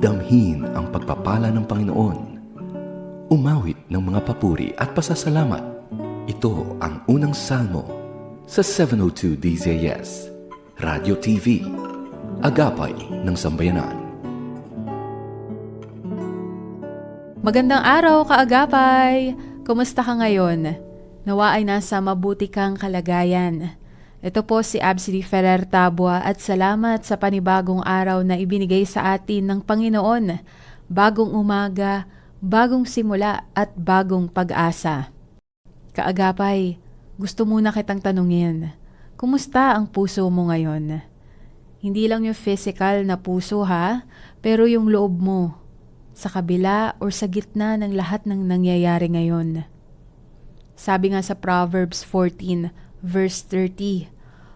Damhin ang pagpapala ng Panginoon. Umawit ng mga papuri at pasasalamat. Ito ang unang salmo sa 702 DZS, Radio TV, Agapay ng Sambayanan. Magandang araw, kaagapay! Kumusta ka ngayon? Nawa ay nasa mabuti kang kalagayan. Ito po si Absidy Ferrer Tabua at salamat sa panibagong araw na ibinigay sa atin ng Panginoon. Bagong umaga, bagong simula at bagong pag-asa. Kaagapay, gusto muna kitang tanungin, kumusta ang puso mo ngayon? Hindi lang yung physical na puso ha, pero yung loob mo, sa kabila or sa gitna ng lahat ng nangyayari ngayon. Sabi nga sa Proverbs 14 verse 30,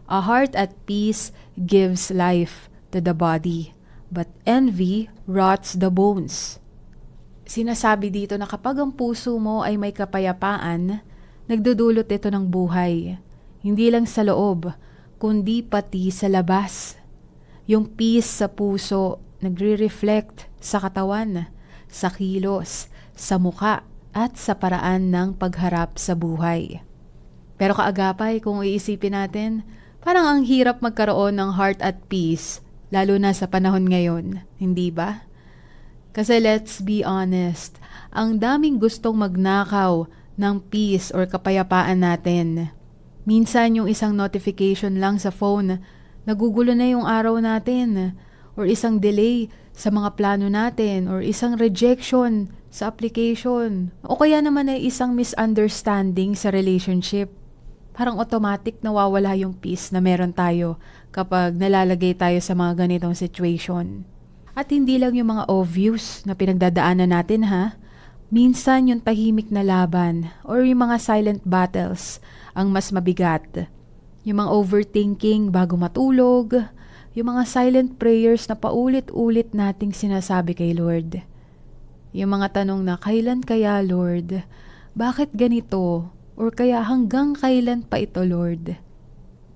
A heart at peace gives life to the body, but envy rots the bones. Sinasabi dito na kapag ang puso mo ay may kapayapaan, nagdudulot ito ng buhay. Hindi lang sa loob, kundi pati sa labas. Yung peace sa puso nagre-reflect sa katawan, sa kilos, sa muka, at sa paraan ng pagharap sa buhay. Pero kaagapay, kung iisipin natin, parang ang hirap magkaroon ng heart at peace, lalo na sa panahon ngayon, hindi ba? Kasi let's be honest, ang daming gustong magnakaw ng peace or kapayapaan natin. Minsan yung isang notification lang sa phone, nagugulo na yung araw natin. Or isang delay sa mga plano natin. Or isang rejection sa application. O kaya naman ay isang misunderstanding sa relationship. Parang automatic nawawala yung peace na meron tayo kapag nalalagay tayo sa mga ganitong situation. At hindi lang yung mga obvious na pinagdadaanan natin ha. Minsan yung tahimik na laban or yung mga silent battles ang mas mabigat. Yung mga overthinking bago matulog, yung mga silent prayers na paulit-ulit nating sinasabi kay Lord. Yung mga tanong na kailan kaya Lord? Bakit ganito? Or kaya hanggang kailan pa ito Lord?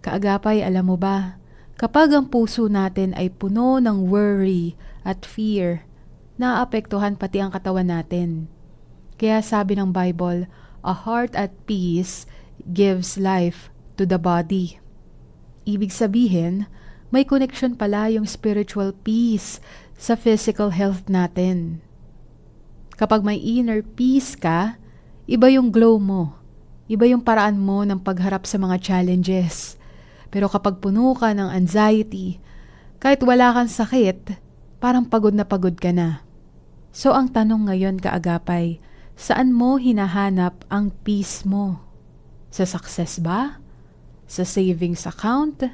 Kaagapay alam mo ba, kapag ang puso natin ay puno ng worry at fear, naapektuhan pati ang katawan natin. Kaya sabi ng Bible, a heart at peace gives life to the body. Ibig sabihin, may connection pala yung spiritual peace sa physical health natin. Kapag may inner peace ka, iba yung glow mo. Iba yung paraan mo ng pagharap sa mga challenges. Pero kapag puno ka ng anxiety, kahit wala kang sakit, parang pagod na pagod ka na. So ang tanong ngayon kaagapay, saan mo hinahanap ang peace mo? Sa success ba? Sa savings account?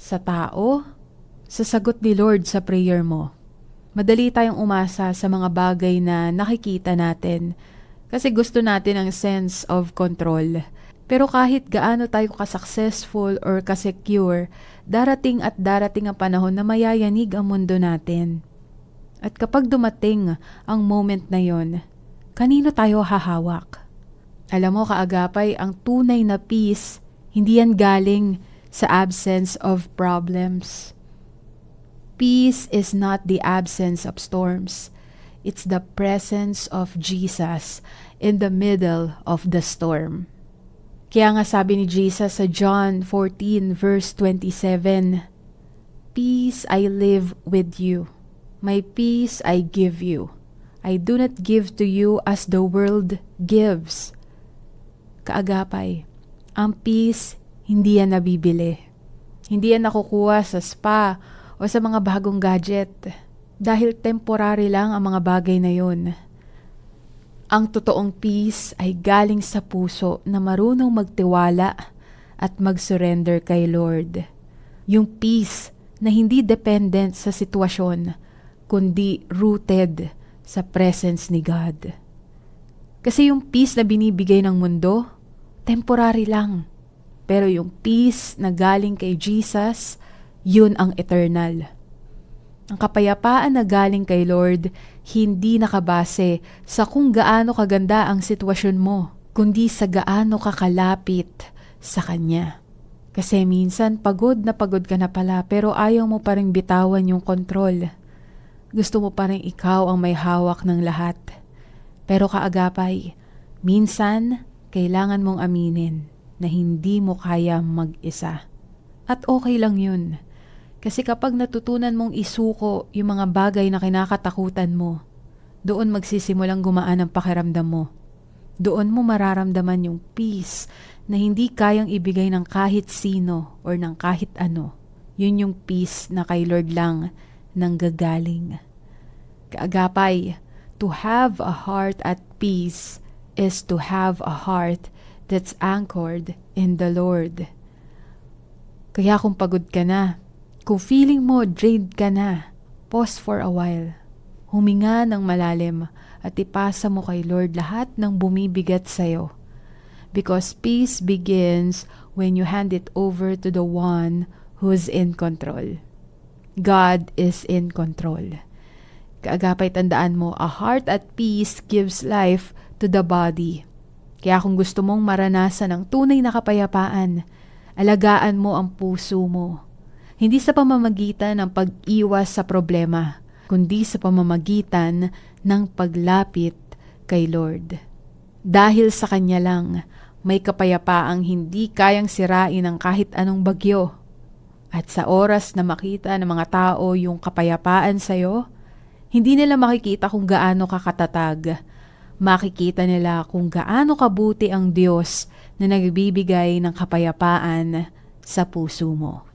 Sa tao? Sa sagot ni Lord sa prayer mo? Madali tayong umasa sa mga bagay na nakikita natin kasi gusto natin ang sense of control. Pero kahit gaano tayo ka-successful or ka-secure, darating at darating ang panahon na mayayanig ang mundo natin. At kapag dumating ang moment na yon, kanino tayo hahawak? Alam mo kaagapay, ang tunay na peace, hindi yan galing sa absence of problems. Peace is not the absence of storms. It's the presence of Jesus in the middle of the storm. Kaya nga sabi ni Jesus sa John 14 verse 27, Peace I live with you. My peace I give you. I do not give to you as the world gives. Kaagapay, ang peace hindi yan nabibili. Hindi yan nakukuha sa spa o sa mga bagong gadget dahil temporary lang ang mga bagay na yun. Ang totoong peace ay galing sa puso na marunong magtiwala at mag-surrender kay Lord. Yung peace na hindi dependent sa sitwasyon, kundi rooted sa presence ni God. Kasi yung peace na binibigay ng mundo, temporary lang. Pero yung peace na galing kay Jesus, yun ang eternal. Ang kapayapaan na galing kay Lord, hindi nakabase sa kung gaano kaganda ang sitwasyon mo, kundi sa gaano kakalapit sa Kanya. Kasi minsan pagod na pagod ka na pala pero ayaw mo pa rin bitawan yung kontrol. Gusto mo pa rin ikaw ang may hawak ng lahat. Pero kaagapay, minsan kailangan mong aminin na hindi mo kaya mag-isa. At okay lang yun. Kasi kapag natutunan mong isuko yung mga bagay na kinakatakutan mo, doon magsisimulang gumaan ang pakiramdam mo. Doon mo mararamdaman yung peace na hindi kayang ibigay ng kahit sino or ng kahit ano. Yun yung peace na kay Lord lang nang gagaling. Kaagapay, to have a heart at peace is to have a heart that's anchored in the Lord. Kaya kung pagod ka na, kung feeling mo drained ka na, pause for a while. Huminga ng malalim at ipasa mo kay Lord lahat ng bumibigat sa'yo. Because peace begins when you hand it over to the one who's in control. God is in control. Kaagapay tandaan mo, a heart at peace gives life to the body. Kaya kung gusto mong maranasan ang tunay na kapayapaan, alagaan mo ang puso mo. Hindi sa pamamagitan ng pag-iwas sa problema, kundi sa pamamagitan ng paglapit kay Lord. Dahil sa Kanya lang, may kapayapaang hindi kayang sirain ng kahit anong bagyo. At sa oras na makita ng mga tao yung kapayapaan sa'yo, hindi nila makikita kung gaano ka katatag. Makikita nila kung gaano kabuti ang Diyos na nagbibigay ng kapayapaan sa puso mo.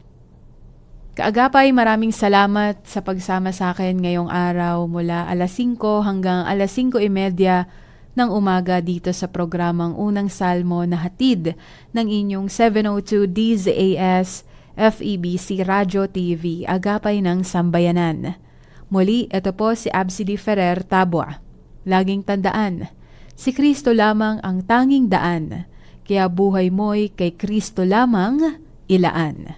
Kaagapay, maraming salamat sa pagsama sa akin ngayong araw mula alas 5 hanggang alas 5.30 ng umaga dito sa programang Unang Salmo na hatid ng inyong 702 DZAS FEBC Radio TV Agapay ng Sambayanan. Muli, ito po si Absidy Ferrer Tabua. Laging tandaan, si Kristo lamang ang tanging daan, kaya buhay mo'y kay Kristo lamang ilaan.